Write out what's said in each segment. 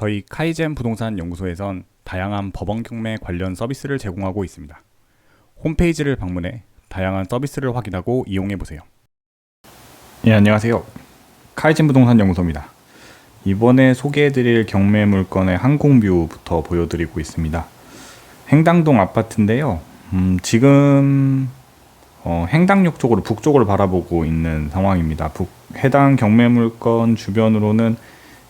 저희 카이젠 부동산 연구소에선 다양한 법원 경매 관련 서비스를 제공하고 있습니다. 홈페이지를 방문해 다양한 서비스를 확인하고 이용해 보세요. 예, 안녕하세요. 카이젠 부동산 연구소입니다. 이번에 소개해드릴 경매 물건의 항공뷰부터 보여드리고 있습니다. 행당동 아파트인데요. 음, 지금 어, 행당역 쪽으로 북쪽으로 바라보고 있는 상황입니다. 북, 해당 경매 물건 주변으로는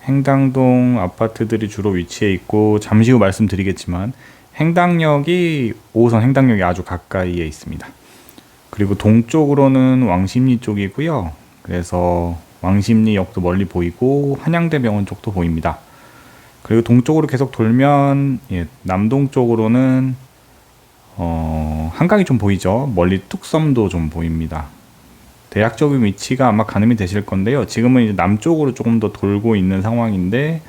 행당동 아파트들이 주로 위치해 있고 잠시 후 말씀드리겠지만 행당역이 5호선 행당역이 아주 가까이에 있습니다. 그리고 동쪽으로는 왕십리 쪽이고요. 그래서 왕십리역도 멀리 보이고 한양대병원 쪽도 보입니다. 그리고 동쪽으로 계속 돌면 예, 남동 쪽으로는 어, 한강이 좀 보이죠. 멀리 뚝섬도 좀 보입니다. 대략적인 위치가 아마 가늠이 되실 건데요. 지금은 이제 남쪽으로 조금 더 돌고 있는 상황인데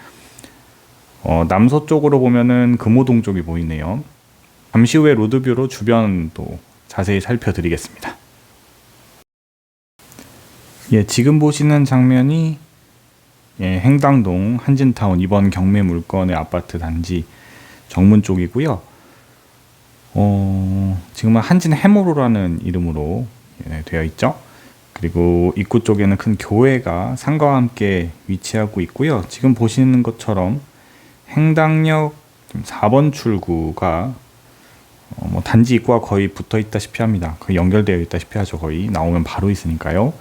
어, 남서쪽으로 보면은 금호동 쪽이 보이네요. 잠시 후에 로드뷰로 주변도 자세히 살펴드리겠습니다. 예, 지금 보시는 장면이 예, 행당동 한진타운 이번 경매 물건의 아파트 단지 정문 쪽이고요. 어, 지금은 한진 해모로라는 이름으로 예, 되어 있죠. 그리고 입구 쪽에는 큰 교회가 상가와 함께 위치하고 있고요. 지금 보시는 것처럼 행당역 4번 출구가 어, 뭐 단지 입구와 거의 붙어 있다시피 합니다. 거의 연결되어 있다시피 하죠. 거의 나오면 바로 있으니까요.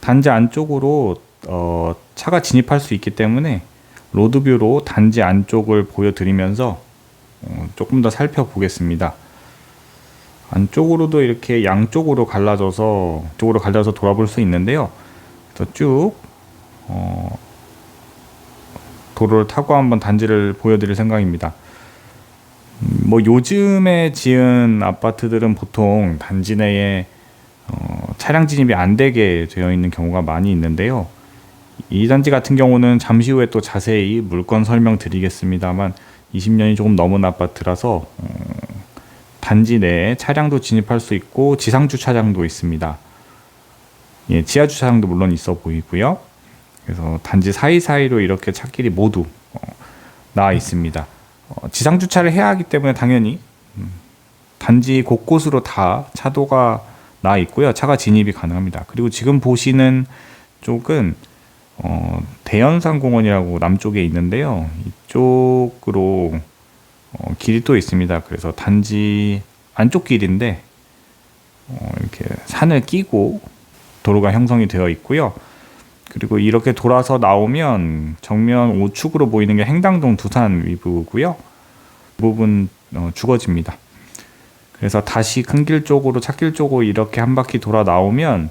단지 안쪽으로 어, 차가 진입할 수 있기 때문에 로드뷰로 단지 안쪽을 보여드리면서 어, 조금 더 살펴보겠습니다. 안쪽으로도 이렇게 양쪽으로 갈라져서 쪽으로 갈라서 돌아볼 수 있는데요. 그래서 쭉 어, 도로를 타고 한번 단지를 보여드릴 생각입니다. 음, 뭐 요즘에 지은 아파트들은 보통 단지 내에 어, 차량 진입이 안 되게 되어 있는 경우가 많이 있는데요. 이 단지 같은 경우는 잠시 후에 또 자세히 물건 설명 드리겠습니다만 20년이 조금 넘은 아파트라서 어, 단지 내에 차량도 진입할 수 있고 지상 주차장도 있습니다. 예, 지하 주차장도 물론 있어 보이고요. 그래서 단지 사이사이로 이렇게 차길이 모두 어, 나와 있습니다. 어, 지상 주차를 해야 하기 때문에 당연히 음, 단지 곳곳으로 다 차도가 나 있고요. 차가 진입이 가능합니다. 그리고 지금 보시는 쪽은 어, 대연산 공원이라고 남쪽에 있는데요. 이쪽으로 어, 길이 또 있습니다. 그래서 단지 안쪽 길인데 어, 이렇게 산을 끼고 도로가 형성이 되어 있고요. 그리고 이렇게 돌아서 나오면 정면 우측으로 보이는 게 행당동 두산 위부고요. 그 부분 어, 죽어집니다. 그래서 다시 큰 길 쪽으로 찻길 쪽으로 이렇게 한 바퀴 돌아 나오면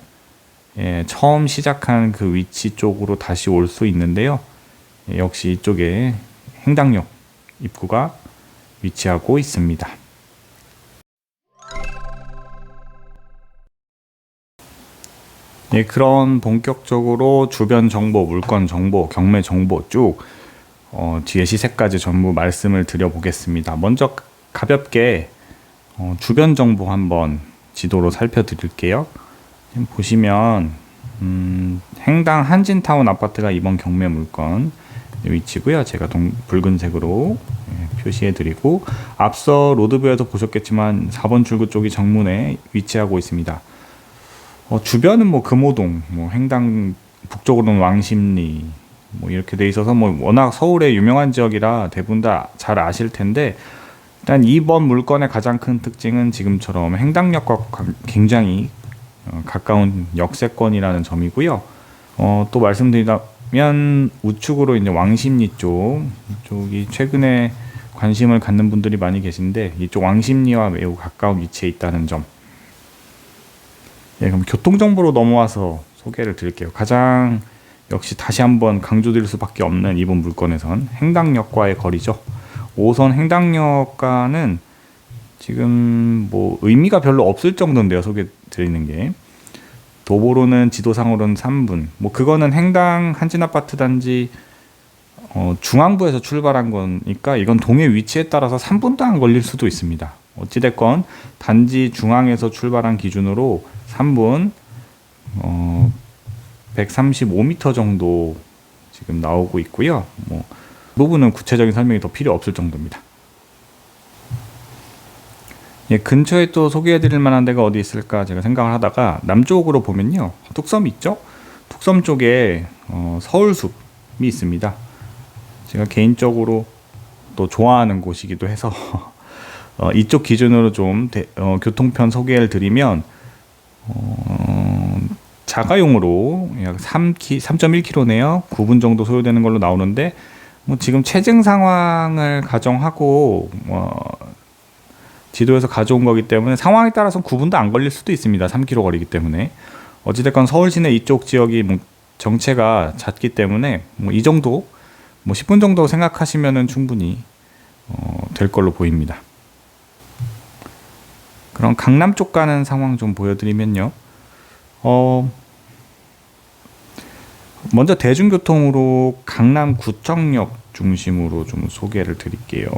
예, 처음 시작한 그 위치 쪽으로 다시 올 수 있는데요. 예, 역시 이쪽에 행당역 입구가 위치하고 있습니다. 예, 그런 본격적으로 주변 정보, 물건 정보, 경매 정보 쭉 어, 뒤에 시세까지 전부 말씀을 드려보겠습니다. 먼저 가볍게 어, 주변 정보 한번 지도로 살펴드릴게요. 보시면 음, 행당 한진타운 아파트가 이번 경매 물건 위치고요. 제가 동, 붉은색으로 예, 표시해드리고 앞서 로드뷰에도 보셨겠지만 4번 출구 쪽이 정문에 위치하고 있습니다. 어, 주변은 뭐 금호동, 뭐 행당 북쪽으로는 왕십리 뭐 이렇게 돼 있어서 뭐 워낙 서울의 유명한 지역이라 대부분 다 잘 아실 텐데 일단 이번 물건의 가장 큰 특징은 지금처럼 행당역과 굉장히 어, 가까운 역세권이라는 점이고요. 어, 또 말씀드리 면 우측으로 이제 왕십리 쪽 쪽이 최근에 관심을 갖는 분들이 많이 계신데 이쪽 왕십리와 매우 가까운 위치에 있다는 점. 예, 그럼 교통 정보로 넘어와서 소개를 드릴게요. 가장 역시 다시 한번 강조드릴 수밖에 없는 이번 물건에선 행당역과의 거리죠. 5선 행당역과는 지금 뭐 의미가 별로 없을 정도인데요. 소개 드리는 게. 도보로는 지도상으로는 3분. 뭐 그거는 행당 한진 아파트 단지 어, 중앙부에서 출발한 거니까 이건 동의 위치에 따라서 3분도 안 걸릴 수도 있습니다. 어찌 됐건 단지 중앙에서 출발한 기준으로 3분 어, 135m 정도 지금 나오고 있고요. 뭐 부분은 구체적인 설명이 더 필요 없을 정도입니다. 예, 근처에 또 소개해드릴 만한 데가 어디 있을까 제가 생각을 하다가 남쪽으로 보면요 뚝섬 있죠? 뚝섬 쪽에 어, 서울숲이 있습니다. 제가 개인적으로 또 좋아하는 곳이기도 해서 어, 이쪽 기준으로 좀 대, 어, 교통편 소개를 드리면 어, 자가용으로 약 3키, 3.1km네요. 9분 정도 소요되는 걸로 나오는데 뭐 지금 체증 상황을 가정하고 어, 지도에서 가져온 거기 때문에 상황에 따라서 9분도 안 걸릴 수도 있습니다. 3km 거리기 때문에 어찌됐건 서울 시내 이쪽 지역이 뭐 정체가 잦기 때문에 뭐 이 정도 뭐 10분 정도 생각하시면은 충분히 어, 될 걸로 보입니다. 그럼 강남 쪽 가는 상황 좀 보여드리면요. 어, 먼저 대중교통으로 강남구청역 중심으로 좀 소개를 드릴게요.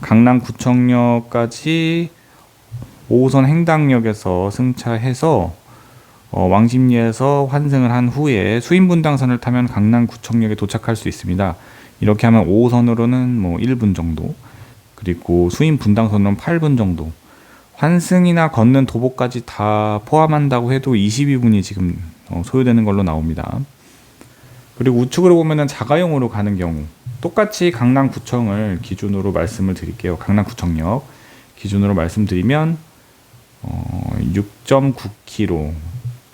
강남구청역까지 5호선 행당역에서 승차해서 어, 왕십리에서 환승을 한 후에 수인분당선을 타면 강남구청역에 도착할 수 있습니다. 이렇게 하면 5호선으로는 뭐 1분 정도, 그리고 수인분당선으로는 8분 정도, 환승이나 걷는 도보까지 다 포함한다고 해도 22분이 지금 어, 소요되는 걸로 나옵니다. 그리고 우측으로 보면은 자가용으로 가는 경우 똑같이 강남구청을 기준으로 말씀을 드릴게요. 강남구청역 기준으로 말씀드리면 어, 6.9km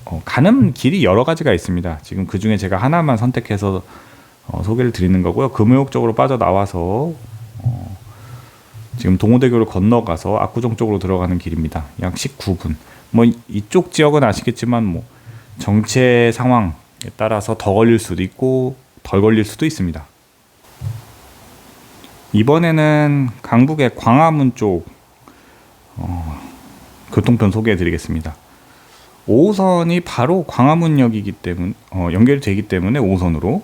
어, 가는 길이 여러 가지가 있습니다. 지금 그 중에 제가 하나만 선택해서 어, 소개를 드리는 거고요. 금호역 쪽으로 빠져 나와서 어, 지금 동호대교를 건너가서 압구정 쪽으로 들어가는 길입니다. 약 19분. 뭐 이쪽 지역은 아시겠지만 뭐 정체 상황에 따라서 더 걸릴 수도 있고 덜 걸릴 수도 있습니다. 이번에는 강북의 광화문 쪽 어, 교통편 소개해 드리겠습니다. 5호선이 바로 광화문역이기 때문에 어, 연결이 되기 때문에 5호선으로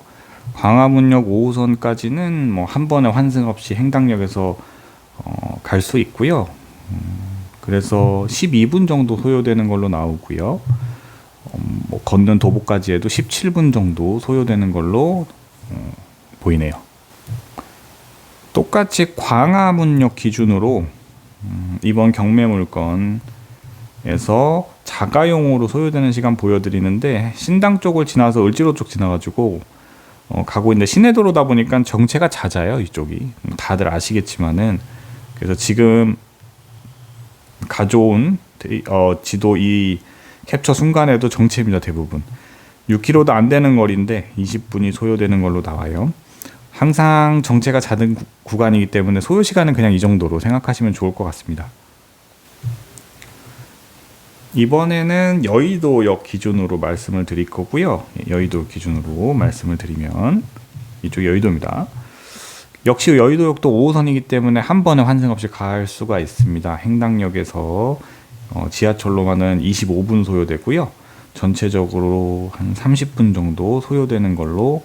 광화문역 5호선까지는 뭐 한 번에 환승 없이 행당역에서 어, 갈 수 있고요. 음, 그래서 12분 정도 소요되는 걸로 나오고요. 음, 뭐 걷는 도보까지 해도 17분 정도 소요되는 걸로 어, 보이네요. 똑같이 광화문역 기준으로 음, 이번 경매 물건에서 자가용으로 소요되는 시간 보여드리는데 신당 쪽을 지나서 을지로 쪽 지나가지고 어, 가고 있는데 시내도로다 보니까 정체가 잦아요 이쪽이. 다들 아시겠지만은. 그래서 지금 가져온 어, 지도 이 캡처 순간에도 정체입니다 대부분. 6km도 안 되는 거리인데 20분이 소요되는 걸로 나와요. 항상 정체가 잦은 구, 구간이기 때문에 소요 시간은 그냥 이 정도로 생각하시면 좋을 것 같습니다. 이번에는 여의도역 기준으로 말씀을 드릴 거고요. 여의도 기준으로 말씀을 드리면 이쪽 여의도입니다. 역시 여의도역도 5호선이기 때문에 한 번에 환승 없이 갈 수가 있습니다. 행당역에서 어, 지하철로만은 25분 소요되고요. 전체적으로 한 30분 정도 소요되는 걸로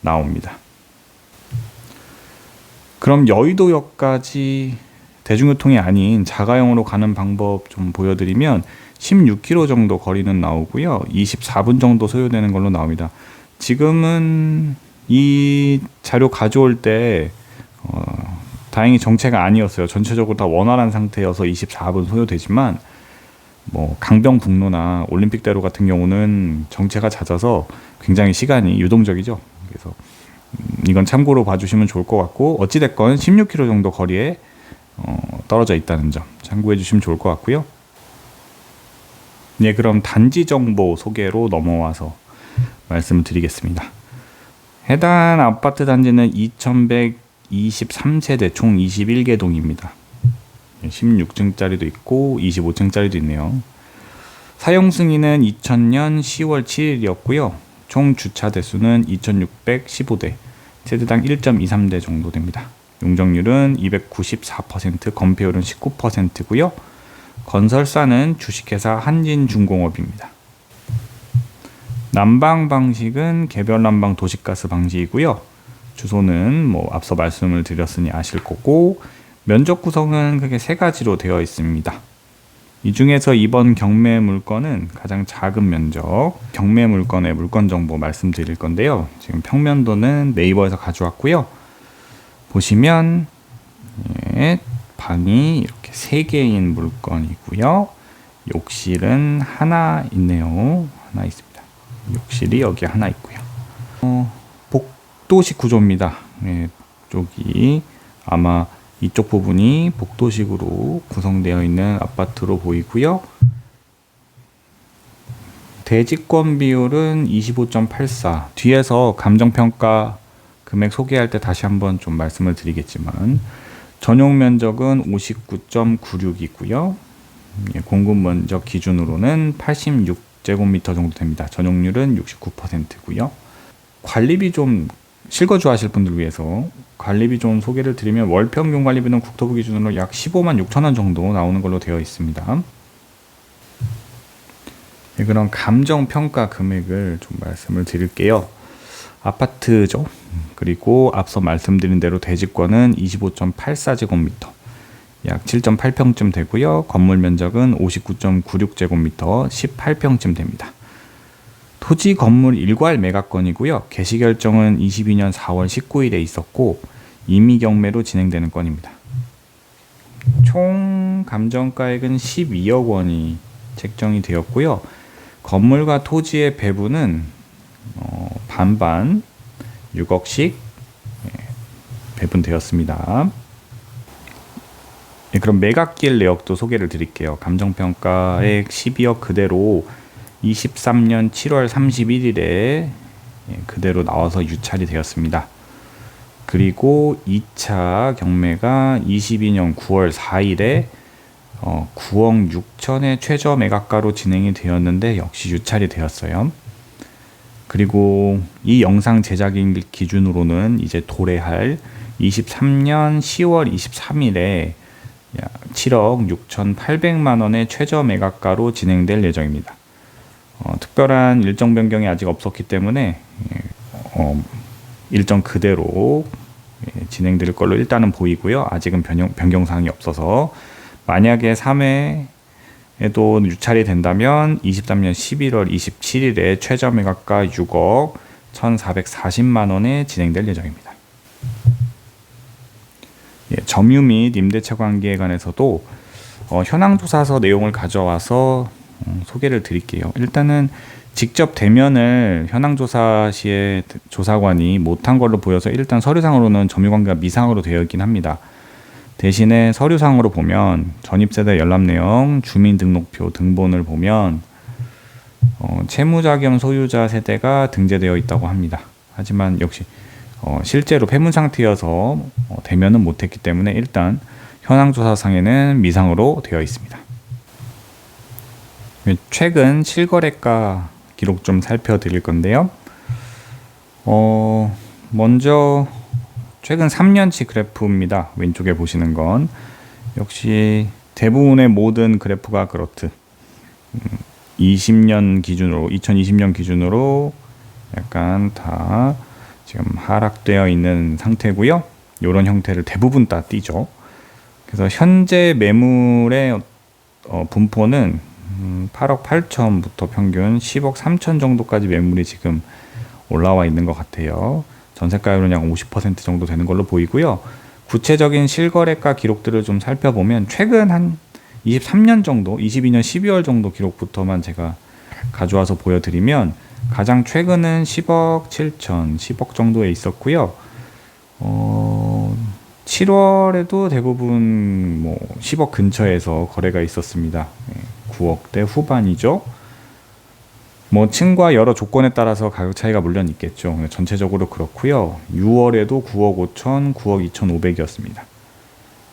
나옵니다. 그럼 여의도역까지 대중교통이 아닌 자가용으로 가는 방법 좀 보여드리면 16km 정도 거리는 나오고요. 24분 정도 소요되는 걸로 나옵니다. 지금은 이 자료 가져올 때 어, 다행히 정체가 아니었어요. 전체적으로 다 원활한 상태여서 24분 소요되지만 뭐 강병북로나 올림픽대로 같은 경우는 정체가 잦아서 굉장히 시간이 유동적이죠. 그래서 음, 이건 참고로 봐주시면 좋을 것 같고 어찌 됐건 16km 정도 거리에 어, 떨어져 있다는 점 참고해 주시면 좋을 것 같고요. 네, 그럼 단지 정보 소개로 넘어와서 말씀을 드리겠습니다. 해당 아파트 단지는 2123세대 총 21개 동입니다. 16층짜리도 있고 25층짜리도 있네요. 사용 승인은 2000년 10월 7일이었고요. 총 주차 대수는 2615대, 세대당 1.23대 정도 됩니다. 용적률은 294%, 건폐율은 19%고요. 건설사는 주식회사 한진중공업입니다. 난방 방식은 개별 난방 도시가스 방식이고요. 주소는 뭐 앞서 말씀을 드렸으니 아실 거고 면적 구성은 크게 세 가지로 되어 있습니다. 이 중에서 이번 경매 물건은 가장 작은 면적 경매 물건의 물건 정보 말씀드릴 건데요. 지금 평면도는 네이버에서 가져왔고요. 보시면 예, 방이 이렇게 세 개인 물건이고요. 욕실은 하나 있네요. 하나 있습니다. 욕실이 여기 하나 있고요. 어, 복도식 구조입니다. 예, 쪽이 아마 이쪽 부분이 복도식으로 구성되어 있는 아파트로 보이고요. 대지권 비율은 25.84. 뒤에서 감정평가 금액 소개할 때 다시 한번 좀 말씀을 드리겠지만 전용 면적은 59.96이고요. 예, 공급 면적 기준으로는 86제곱미터 정도 됩니다. 전용률은 69%고요. 관리비 좀 실거주 하실 분들 위해서 관리비 좀 소개를 드리면 월 평균 관리비는 국토부 기준으로 약 15만 6천 원 정도 나오는 걸로 되어 있습니다. 예, 그럼 감정 평가 금액을 좀 말씀을 드릴게요. 아파트죠. 그리고 앞서 말씀드린 대로 대지권은 25.84제곱미터, 약 7.8평쯤 되고요. 건물 면적은 59.96제곱미터, 18평쯤 됩니다. 토지 건물 일괄 매각건이고요. 개시 결정은 22년 4월 19일에 있었고 임의 경매로 진행되는 건입니다. 총 감정가액은 12억 원이 책정이 되었고요. 건물과 토지의 배분은 어, 반반 6억씩 예, 배분되었습니다. 예, 그럼 매각길 내역도 소개를 드릴게요. 감정평가액 12억 그대로 23년 7월 31일에 예, 그대로 나와서 유찰이 되었습니다. 그리고 2차 경매가 22년 9월 4일에 어, 9억 6천의 최저 매각가로 진행이 되었는데 역시 유찰이 되었어요. 그리고 이 영상 제작일 기준으로는 이제 도래할 23년 10월 23일에 7억 6,800만 원의 최저 매각가로 진행될 예정입니다. 어, 특별한 일정 변경이 아직 없었기 때문에 예, 어, 일정 그대로 예, 진행될 걸로 일단은 보이고요. 아직은 변경, 변경 사항이 없어서 만약에 3회에도 유찰이 된다면 23년 11월 27일에 최저 매각가 6억 1,440만 원에 진행될 예정입니다. 예, 점유 및 임대차 관계에 관해서도 어, 현황 조사서 내용을 가져와서 어, 소개를 드릴게요. 일단은 직접 대면을 현황 조사 시에 조사관이 못한 걸로 보여서 일단 서류상으로는 점유 관계가 미상으로 되어 있긴 합니다. 대신에 서류상으로 보면 전입세대 열람 내용, 주민등록표 등본을 보면 어, 채무자 겸 소유자 세대가 등재되어 있다고 합니다. 하지만 역시 어, 실제로 폐문 상태여서 어, 대면은 못했기 때문에 일단 현황 조사상에는 미상으로 되어 있습니다. 최근 실거래가 기록 좀 살펴드릴 건데요. 어, 먼저 최근 3년치 그래프입니다. 왼쪽에 보시는 건 역시 대부분의 모든 그래프가 그렇듯 20년 음, 기준으로 2020년 기준으로 약간 다 지금 하락되어 있는 상태고요. 이런 형태를 대부분 다 띄죠. 그래서 현재 매물의 어, 분포는 음, 8억 8천부터 평균 10억 3천 정도까지 매물이 지금 올라와 있는 것 같아요. 전세가율은 약 50% 정도 되는 걸로 보이고요. 구체적인 실거래가 기록들을 좀 살펴보면 최근 한 23년 정도, 22년 12월 정도 기록부터만 제가 가져와서 보여드리면 가장 최근은 10억 7천, 10억 정도에 있었고요. 어, 7월에도 대부분 뭐 10억 근처에서 거래가 있었습니다. 9억대 후반이죠. 뭐 층과 여러 조건에 따라서 가격 차이가 물론 있겠죠. 전체적으로 그렇고요. 6월에도 9억 5천, 9억 2,500이었습니다.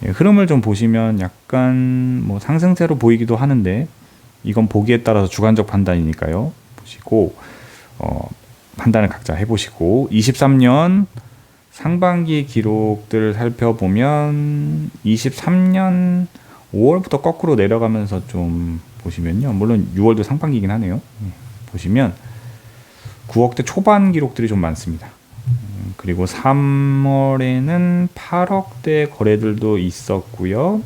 예, 흐름을 좀 보시면 약간 뭐 상승세로 보이기도 하는데 이건 보기에 따라서 주관적 판단이니까요. 보시고 어, 판단을 각자 해보시고 23년 상반기 기록들을 살펴보면 23년 5월부터 거꾸로 내려가면서 좀 보시면요. 물론 6월도 상반기긴 하네요. 예, 보시면 9억대 초반 기록들이 좀 많습니다. 음, 그리고 3월에는 8억대 거래들도 있었고요.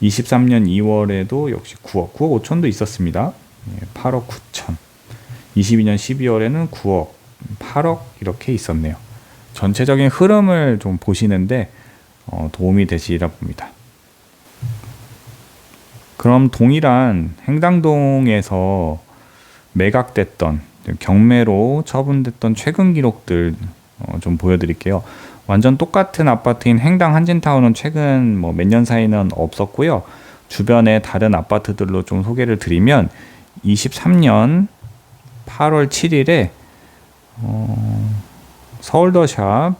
23년 2월에도 역시 9억, 9억 5천도 있었습니다. 8억 9천. 22년 12월에는 9억, 8억 이렇게 있었네요. 전체적인 흐름을 좀 보시는데 어, 도움이 되시리라 봅니다. 그럼 동일한 행당동에서 매각됐던 경매로 처분됐던 최근 기록들 어, 좀 보여드릴게요. 완전 똑같은 아파트인 행당 한진타운은 최근 뭐 몇 년 사이는 없었고요. 주변의 다른 아파트들로 좀 소개를 드리면 23년 8월 7일에 어, 서울더샵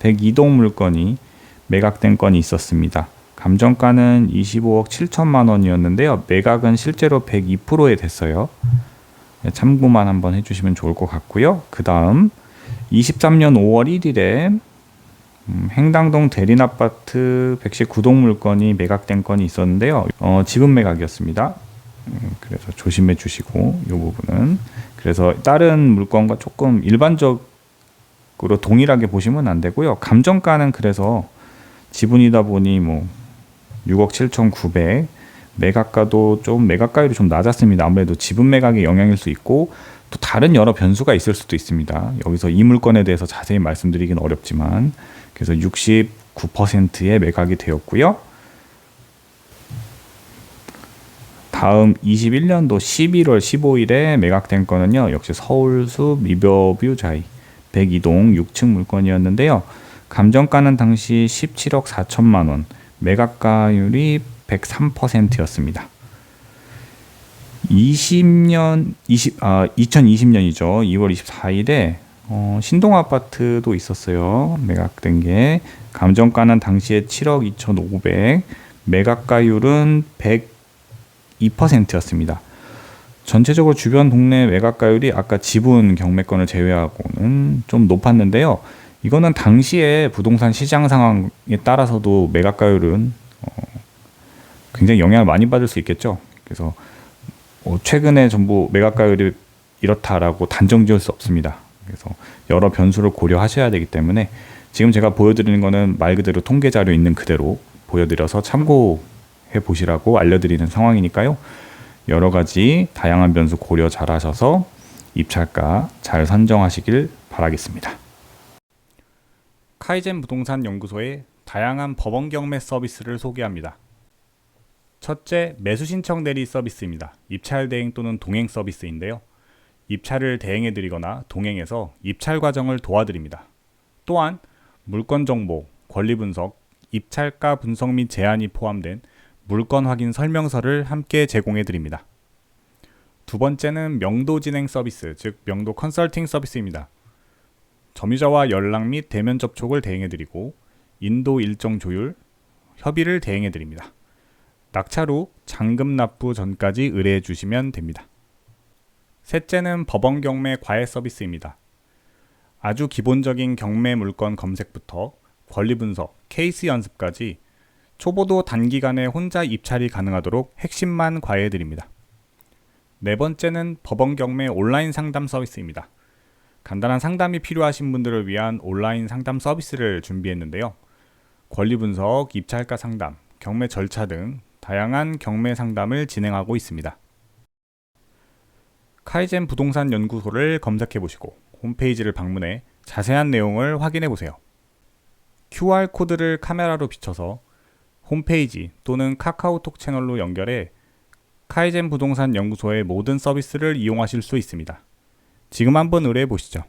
102동 물건이 매각된 건이 있었습니다. 감정가는 25억 7천만 원이었는데요. 매각은 실제로 102%에 됐어요. 네, 참고만 한번 해주시면 좋을 것 같고요. 그 다음 23년 5월 1일에 음, 행당동 대린아파트 119동 물건이 매각된 건이 있었는데요. 어, 지분 매각이었습니다. 음, 그래서 조심해 주시고 이 부분은 그래서 다른 물건과 조금 일반적으로 동일하게 보시면 안 되고요. 감정가는 그래서 지분이다 보니 뭐 6억 7천9백 매각가도 좀 매각가율이 좀 낮았습니다. 아무래도 지분 매각의 영향일 수 있고 또 다른 여러 변수가 있을 수도 있습니다. 여기서 이 물건에 대해서 자세히 말씀드리긴 어렵지만 그래서 69%의 매각이 되었고요. 다음 21년도 11월 15일에 매각된 건은요. 역시 서울숲 리버뷰 자이 102동 6층 물건이었는데요. 감정가는 당시 17억 4천만 원, 매각가율이 103%였습니다. 20년 20 아 2020년이죠. 2월 24일에 어, 신동 아파트도 있었어요. 매각된 게 감정가는 당시에 7억 2,500, 매각가율은 102%였습니다. 전체적으로 주변 동네 매각가율이 아까 지분 경매권을 제외하고는 좀 높았는데요. 이거는 당시에 부동산 시장 상황에 따라서도 매각가율은 어, 굉장히 영향을 많이 받을 수 있겠죠. 그래서 어, 최근에 전부 매각가율이 이렇다라고 단정 지을 수 없습니다. 그래서 여러 변수를 고려하셔야 되기 때문에 지금 제가 보여드리는 거는 말 그대로 통계 자료 있는 그대로 보여드려서 참고해 보시라고 알려드리는 상황이니까요. 여러 가지 다양한 변수 고려 잘 하셔서 입찰가 잘 선정하시길 바라겠습니다. 카이젠 부동산 연구소의 다양한 법원 경매 서비스를 소개합니다. 첫째, 매수 신청 대리 서비스입니다. 입찰 대행 또는 동행 서비스인데요. 입찰을 대행해 드리거나 동행해서 입찰 과정을 도와드립니다. 또한 물건 정보, 권리 분석, 입찰가 분석 및 제한이 포함된 물건 확인 설명서를 함께 제공해 드립니다. 두 번째는 명도 진행 서비스, 즉 명도 컨설팅 서비스입니다. 점유자와 연락 및 대면 접촉을 대행해 드리고 인도 일정 조율, 협의를 대행해 드립니다. 낙찰 후 잔금 납부 전까지 의뢰해 주시면 됩니다. 셋째는 법원 경매 과외 서비스입니다. 아주 기본적인 경매 물건 검색부터 권리 분석, 케이스 연습까지 초보도 단기간에 혼자 입찰이 가능하도록 핵심만 과외해 드립니다. 네 번째는 법원 경매 온라인 상담 서비스입니다. 간단한 상담이 필요하신 분들을 위한 온라인 상담 서비스를 준비했는데요. 권리 분석, 입찰가 상담, 경매 절차 등 다양한 경매 상담을 진행하고 있습니다. 카이젠 부동산 연구소를 검색해 보시고 홈페이지를 방문해 자세한 내용을 확인해 보세요. QR코드를 카메라로 비춰서 홈페이지 또는 카카오톡 채널로 연결해 카이젠 부동산 연구소의 모든 서비스를 이용하실 수 있습니다. 지금 한번 의뢰해 보시죠.